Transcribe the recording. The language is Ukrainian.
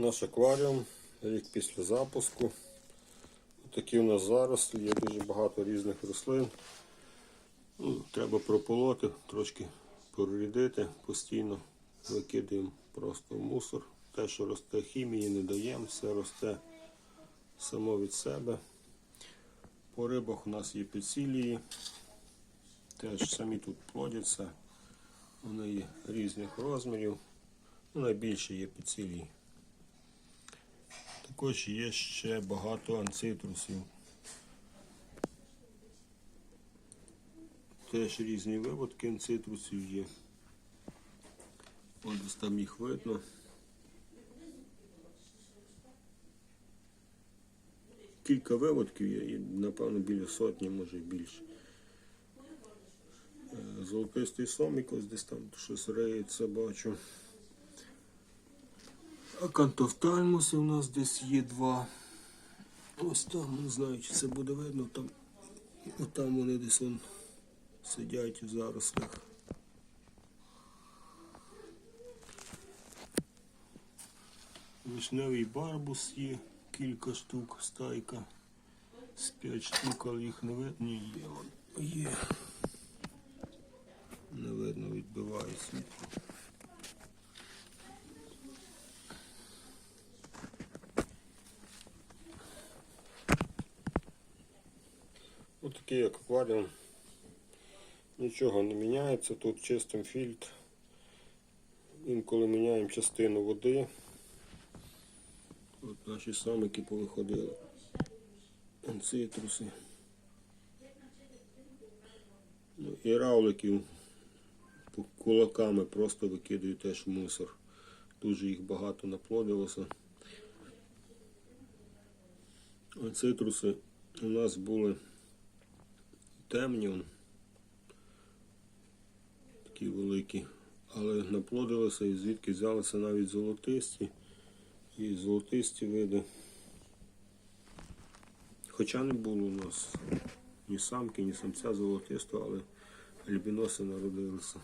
Наш акваріум, рік після запуску. Такі у нас зарослі, є дуже багато різних рослин. Ну, треба прополоти, трошки прорідити постійно. Викидаємо просто в мусор. Те, що росте хімії, не даємо, все росте само від себе. По рибах у нас є підсілії. Теж самі тут плодяться. Вони є різних розмірів. Ну, найбільше є підсілії. Також є ще багато анцитрусів. Теж різні виводки анцитрусів є. Ось там їх видно. Кілька виводків є, напевно, біля сотні, може більше. Е, Золотистий сомік ось десь там щось риється, бачу. Акантофтальмуси у нас десь є два. Ось там, не знаю, чи це буде видно, там, там вони десь он сидять у зарослях. Вишневий барбус є, кілька штук, стайка. З п'ять штук, але їх не видно. Ні, є, є. Не видно, відбиває світло. Ось такий як акваріум. Нічого не міняється, тут чистим фільтр. Інколи міняємо частину води. От наші самики повиходили. Цитруси. Ну, і равликів кулаками просто викидаю теж в мусор. Дуже їх багато наплодилося. А цитруси у нас були темні, такі великі, але наплодилися і звідки взялися навіть золотисті і золотисті види. Хоча не було у нас ні самки, ні самця золотистого, але альбіноси народилися.